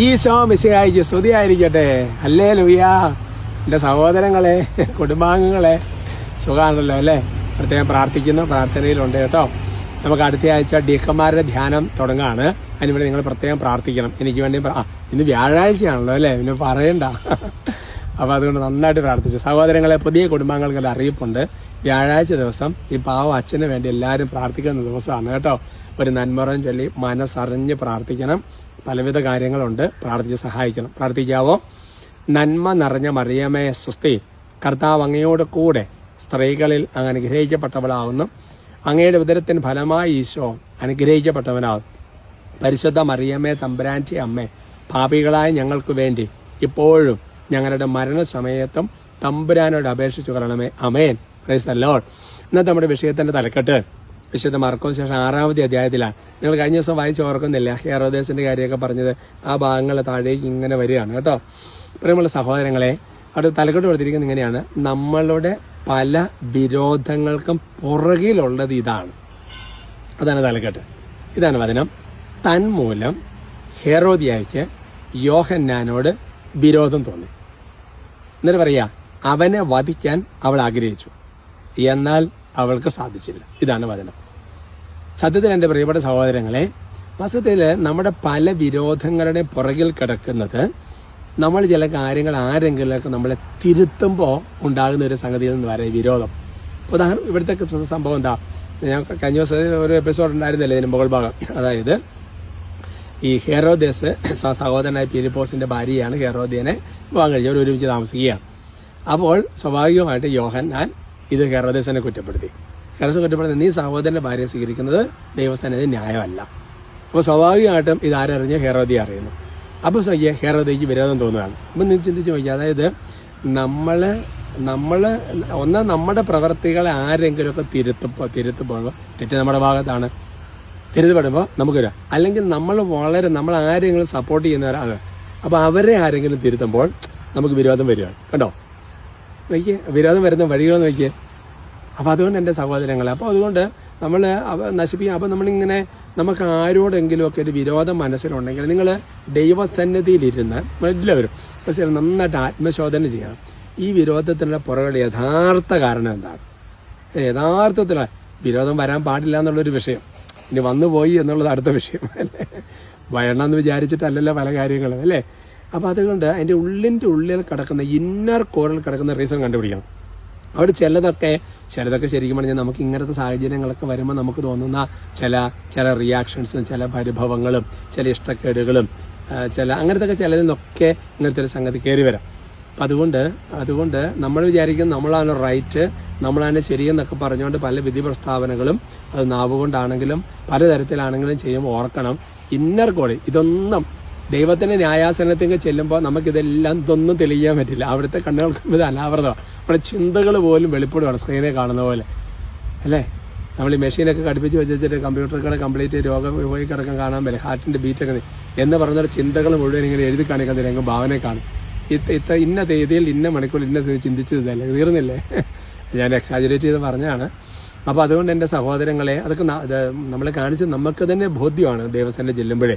ഈശോ മിശിഹായിക്ക് സ്തുതിയായിരിക്കട്ടെ. അല്ലേ ലുയ്യ എന്റെ സഹോദരങ്ങളെ കുടുംബാംഗങ്ങളെ സുഖമാണല്ലോ അല്ലേ? പ്രത്യേകം പ്രാർത്ഥിക്കുന്നു പ്രാർത്ഥനയിലുണ്ട് കേട്ടോ. നമുക്ക് അടുത്ത ആഴ്ച ഡീക്കന്മാരുടെ ധ്യാനം തുടങ്ങാണ്. അതിനുവേണ്ടി നിങ്ങൾ പ്രത്യേകം പ്രാർത്ഥിക്കണം. എനിക്ക് വേണ്ടി ഇന്ന് വ്യാഴാഴ്ചയാണല്ലോ അല്ലേ? പിന്നെ പറയണ്ട. അപ്പോൾ അതുകൊണ്ട് നന്നായിട്ട് പ്രാർത്ഥിച്ചു. സഹോദരങ്ങളെ പുതിയ കുടുംബാംഗങ്ങൾക്ക് അറിയിപ്പുണ്ട്. വ്യാഴാഴ്ച ദിവസം ഈ പാവം അച്ഛന് വേണ്ടി എല്ലാവരും പ്രാർത്ഥിക്കുന്ന ദിവസമാണ് കേട്ടോ. ഒരു നന്മറം ചൊല്ലി മനസ്സറിഞ്ഞ് പ്രാർത്ഥിക്കണം. പലവിധ കാര്യങ്ങളുണ്ട്. പ്രാർത്ഥിച്ച് സഹായിക്കണം. പ്രാർത്ഥിക്കാവോ? നന്മ നിറഞ്ഞ മറിയമേ സ്വസ്തി. കർത്താവ് അങ്ങയോട് കൂടെ സ്ത്രീകളിൽ അങ്ങ് അനുഗ്രഹിക്കപ്പെട്ടവളാവുന്നു. അങ്ങയുടെ ഉദരത്തിന് ഫലമായി ഈശോ അനുഗ്രഹിക്കപ്പെട്ടവനാകും പരിശുദ്ധ മറിയമ്മേ തമ്പുരാന്റെ അമ്മേ പാപികളായ ഞങ്ങൾക്ക് വേണ്ടി ഇപ്പോഴും ഞങ്ങളുടെ മരണസമയത്തും തമ്പുരാനോട് അപേക്ഷിച്ചു കൊള്ളണമേ. അമേൻ പ്രൈസ് ഇന്നത്തെ നമ്മുടെ വിഷയത്തിന്റെ തലക്കെട്ട് വിശുദ്ധ മാർക്കോസ് ശേഷം ആറാമത്തെ അധ്യായത്തിലാണ്. നിങ്ങൾ കഴിഞ്ഞ ദിവസം വായിച്ച് ഓർക്കുന്നില്ല? ഹെയറോദേശിന്റെ കാര്യമൊക്കെ പറഞ്ഞത് ആ ഭാഗങ്ങൾ താഴേക്ക് ഇങ്ങനെ വരികയാണ് കേട്ടോ. പ്രിയമുള്ള സഹോദരങ്ങളെ അവിടെ തലക്കെട്ട് കൊടുത്തിരിക്കുന്നത് ഇങ്ങനെയാണ്. നമ്മളുടെ പല വിരോധങ്ങൾക്കും പുറകിലുള്ളത് ഇതാണ്. അതാണ് തലക്കെട്ട്. ഇതാണ് വചനം. തന്മൂലം ഹെറോദിയായ്ക്ക് യോഹന്നാനോട് വിരോധം തോന്നി. എന്നിട്ട് പറയാ അവനെ വധിക്കാൻ അവൾ ആഗ്രഹിച്ചു. എന്നാൽ അവൾക്ക് സാധിച്ചില്ല. ഇതാണ് വചനം. സത്യത്തിൽ എന്റെ പ്രിയപ്പെട്ട സഹോദരങ്ങളെ വസ്തുത്തിൽ നമ്മുടെ പല വിരോധങ്ങളുടെ പുറകിൽ കിടക്കുന്നത് നമ്മൾ ചില കാര്യങ്ങൾ ആരെങ്കിലുമൊക്കെ നമ്മളെ തിരുത്തുമ്പോൾ ഉണ്ടാകുന്ന ഒരു സംഗതിയിൽ നിന്ന് വരെ വിരോധം. ഉദാഹരണം ഇവിടുത്തെ സംഭവം എന്താ? ഞാൻ കഴിഞ്ഞ ദിവസം ഒരു എപ്പിസോഡ് ഉണ്ടായിരുന്നില്ലേ ഇതിന് മുകൾ ഭാഗം? അതായത് ഈ ഹെറോദേസ് സഹോദരനായ പീലിപ്പോസിന്റെ ഭാര്യയാണ് ഹെറോദിയനെ വിവാഹം കഴിച്ച് അവർ ഒരുമിച്ച് താമസിക്കുകയാണ്. അപ്പോൾ സ്വാഭാവികമായിട്ട് യോഹൻ ഞാൻ ഇത് ഹെറോദേസിനെ കുറ്റപ്പെടുത്തി. ഹെറോസ് കുറ്റപ്പെടുത്തി നീ സഹോദരന്റെ ഭാര്യയെ സ്വീകരിക്കുന്നത് ദൈവസ്ഥാനത്തെ ന്യായമല്ല. അപ്പോൾ സ്വാഭാവികമായിട്ടും ഇത് ആരറിഞ്ഞ് അറിയുന്നു. അപ്പോൾ സ്വയ്യ ഹെറോദിക്ക് വിരോധം തോന്നുകയാണ്. അപ്പം നീ ചിന്തിച്ച് നോക്കിയാൽ അതായത് നമ്മൾ നമ്മൾ ഒന്ന് നമ്മുടെ പ്രവർത്തികളെ ആരെങ്കിലുമൊക്കെ തിരുത്തുമ്പോൾ തിരുത്തുമ്പോൾ തെറ്റ് നമ്മുടെ ഭാഗത്താണ്. തിരുത്തപ്പെടുമ്പോൾ നമുക്ക് വരാം. അല്ലെങ്കിൽ നമ്മൾ വളരെ നമ്മൾ ആരെങ്കിലും സപ്പോർട്ട് ചെയ്യുന്നവരാണ് അപ്പോൾ അവരെ ആരെങ്കിലും തിരുത്തുമ്പോൾ നമുക്ക് വിരോധം വരികയാണ്. കണ്ടോ? നോക്കിയേ വിരോധം വരുന്ന വഴികളെന്ന് നോക്കിയേ. അപ്പോൾ അതുകൊണ്ട് എന്റെ സഹോദരങ്ങളെ അപ്പോൾ അതുകൊണ്ട് നമ്മൾ നശിപ്പിക്കുക അപ്പോൾ നമ്മളിങ്ങനെ നമുക്ക് ആരോടെങ്കിലും ഒക്കെ ഒരു വിരോധം മനസ്സിലുണ്ടെങ്കിൽ നിങ്ങൾ ദൈവസന്നിധിയിലിരുന്ന് എല്ലാവരും പക്ഷേ നന്നായിട്ട് ആത്മശോധന ചെയ്യണം. ഈ വിരോധത്തിനുള്ള പുറകിൽ യഥാർത്ഥ കാരണം എന്താണ്? യഥാർത്ഥത്തിൽ വിരോധം വരാൻ പാടില്ല എന്നുള്ളൊരു വിഷയം. ഇനി വന്നു പോയി എന്നുള്ളത് അടുത്ത വിഷയം അല്ലേ? എന്ന് വിചാരിച്ചിട്ടല്ലല്ലോ പല കാര്യങ്ങളും അല്ലേ? അപ്പോൾ അതുകൊണ്ട് അതിന്റെ ഉള്ളിന്റെ ഉള്ളിൽ കിടക്കുന്ന ഇന്നർ കോറിൽ കിടക്കുന്ന റീസൺ കണ്ടുപിടിക്കണം. അവിടെ ചിലതൊക്കെ ചിലതൊക്കെ ശരിക്കും പറഞ്ഞാൽ നമുക്ക് ഇങ്ങനത്തെ സാഹചര്യങ്ങളൊക്കെ വരുമ്പോൾ നമുക്ക് തോന്നുന്ന ചില ചില റിയാക്ഷൻസും ചില പരിഭവങ്ങളും ചില ഇഷ്ടക്കേടുകളും ചില അങ്ങനത്തെ ചിലതിൽ നിന്നൊക്കെ ഇങ്ങനത്തെ ഒരു സംഗതി കയറി വരാം. അപ്പം അതുകൊണ്ട് അതുകൊണ്ട് നമ്മൾ വിചാരിക്കും നമ്മളാണ് റൈറ്റ് നമ്മളാണ് ശരിയെന്നൊക്കെ പറഞ്ഞുകൊണ്ട് പല വിധി പ്രസ്താവനകളും അത് നാവുകൊണ്ടാണെങ്കിലും പലതരത്തിലാണെങ്കിലും ചെയ്യുമ്പോൾ ഓർക്കണം. ഇന്നർ കോളി ഇതൊന്നും ദൈവത്തിന്റെ ന്യായാസനത്തേക്ക് ചെല്ലുമ്പോൾ നമുക്കിതെല്ലാം ഇതൊന്നും തെളിയിക്കാൻ പറ്റില്ല. അവിടുത്തെ കണ്ണുകൾക്ക് ഇത് അനാവൃതമാണ് നമ്മുടെ ചിന്തകൾ പോലും വെളിപ്പെടുവാണ് സ്ക്രീനെ കാണുന്ന പോലെ. അല്ലേ? നമ്മൾ ഈ മെഷീനൊക്കെ ഘടിപ്പിച്ച് വെച്ചിട്ട് കമ്പ്യൂട്ടറുകളെ കംപ്ലീറ്റ് രോഗം പോയി കിടക്കാൻ കാണാൻ പറ്റില്ല. ഹാർട്ടിന്റെ ബീറ്റൊക്കെ എന്ന് പറഞ്ഞൊരു ചിന്തകൾ മുഴുവൻ ഇങ്ങനെ എഴുതി കാണിക്കാൻ രംഗം ഭാവനെ കാണും. ഇത്ത ഇത്ത ഇന്ന തീയതിയിൽ ഇന്ന മണിക്കൂർ ഇന്ന ചിന്തിച്ചതല്ലേ തീർന്നില്ലേ? ഞാൻ എക്സാജുറേറ്റ് ചെയ്ത് പറഞ്ഞാണ് അപ്പോൾ അതുകൊണ്ട് എന്റെ സഹോദരങ്ങളെ അതൊക്കെ നമ്മളെ കാണിച്ച് നമുക്ക് തന്നെ ബോധ്യമാണ് ദേവസ്ഥനെ ചെല്ലുമ്പോഴേ.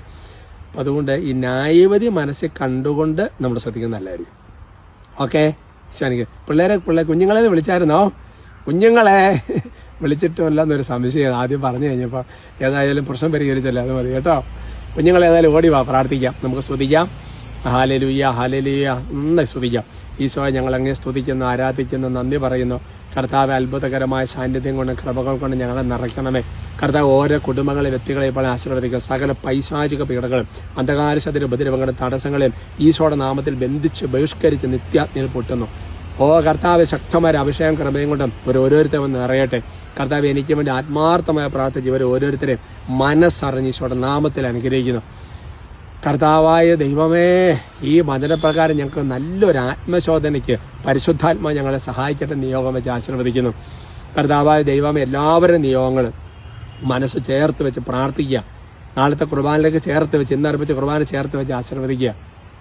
അതുകൊണ്ട് ഈ ന്യായവതി മനസ്സിൽ കണ്ടുകൊണ്ട് നമ്മൾ ശ്രദ്ധിക്കുന്നത് നല്ലതായിരിക്കും. ഓക്കെ? ശനിക്ക്. പിള്ളേരെ പിള്ളേർ കുഞ്ഞുങ്ങളെ വിളിച്ചായിരുന്നോ? കുഞ്ഞുങ്ങളെ വിളിച്ചിട്ടുമല്ല എന്നൊരു സംശയം ആദ്യം പറഞ്ഞു കഴിഞ്ഞപ്പോൾ ഏതായാലും പ്രശ്നം പരിഹരിച്ചല്ലോ അത് മതി കേട്ടോ. കുഞ്ഞുങ്ങളെ ഏതായാലും ഓടി വാ പ്രാർത്ഥിക്കാം. നമുക്ക് സ്തുതിക്കാം. ഹാലലുയ്യ ഹാലലുയ്യ നന്നായി സ്തുതിക്കാം. ഈശോയെ ഞങ്ങൾ അങ്ങനെ സ്തുതിക്കുന്നു ആരാധിക്കുന്നു നന്ദി പറയുന്നു. കർത്താവ് അത്ഭുതകരമായ സാന്നിധ്യം കൊണ്ട് കൃപകൾ കൊണ്ട് ഞങ്ങളെ നിറയ്ക്കണമേ. കർത്താവ് ഓരോ കുടുംബങ്ങളെ വ്യക്തികളെ ഇപ്പോൾ ആശീർവദിക്കുക. സകല പൈശാചിക പീഡകളും അന്ധകാരശതിര ഉപദ്രവങ്ങളും തടസ്സങ്ങളെയും ഈശോയുടെ നാമത്തിൽ ബന്ധിച്ച് ബഹിഷ്കരിച്ച് നിത്യാജ്ഞയിൽ പൊട്ടുന്നു. ഓ കർത്താവ് ശക്തമായ അഭിഷേകം കൃപയും കൊണ്ടും ഒരു ഓരോരുത്തരും വന്ന് നിറയട്ടെ. കർത്താവ് എനിക്ക് വേണ്ടി ആത്മാർത്ഥമായ പ്രാർത്ഥിച്ച് ഇവർ ഓരോരുത്തരെയും മനസ്സറിഞ്ഞ് ഈശോയുടെ നാമത്തിൽ അനുഗ്രഹിക്കുന്നു. കർത്താവായ ദൈവമേ ഈ വചനപ്രകാരം ഞങ്ങൾക്ക് നല്ലൊരു ആത്മശോധനയ്ക്ക് പരിശുദ്ധാത്മാ ഞങ്ങളെ സഹായിക്കട്ടെ നിയോഗം വെച്ച് ആശീർവദിക്കുന്നു. കർത്താവായ ദൈവമേ എല്ലാവരുടെ നിയോഗങ്ങൾ മനസ്സ് ചേർത്ത് വെച്ച് പ്രാർത്ഥിക്കുക. നാളത്തെ കുർബാനയിലേക്ക് ചേർത്ത് വെച്ച് ഇന്ന് അർപ്പിച്ച കുർബാന ചേർത്ത് വെച്ച് ആശീർവദിക്കുക.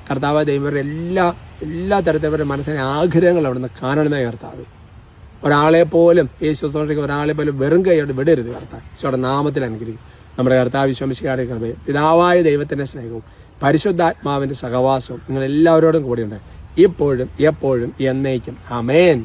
കർത്താവായ ദൈവരുടെ എല്ലാ എല്ലാ തരത്തിലുള്ള മനസ്സിനെ ആഗ്രഹങ്ങൾ അവിടുന്ന് കാണണമേ കർത്താവ്. ഒരാളെ പോലും ഈ ശുശ്രൂഷയ്ക്ക് ഒരാളെ പോലും വെറും കൈയോട് വിടരുത് കർത്താവ്. ഈശോയുടെ നാമത്തിൽ അനുഗ്രഹിക്കും. നമ്മുടെ കർത്താവ് വിശ്വമിശിക്കാരുടെ കൃപയും. പിതാവായ ദൈവത്തിന്റെ സ്നേഹവും പരിശുദ്ധാത്മാവിന്റെ സഹവാസവും നിങ്ങൾ എല്ലാവരോടും കൂടിയുണ്ട്. ഇപ്പോഴും എപ്പോഴും എന്നേക്കും. അമേൻ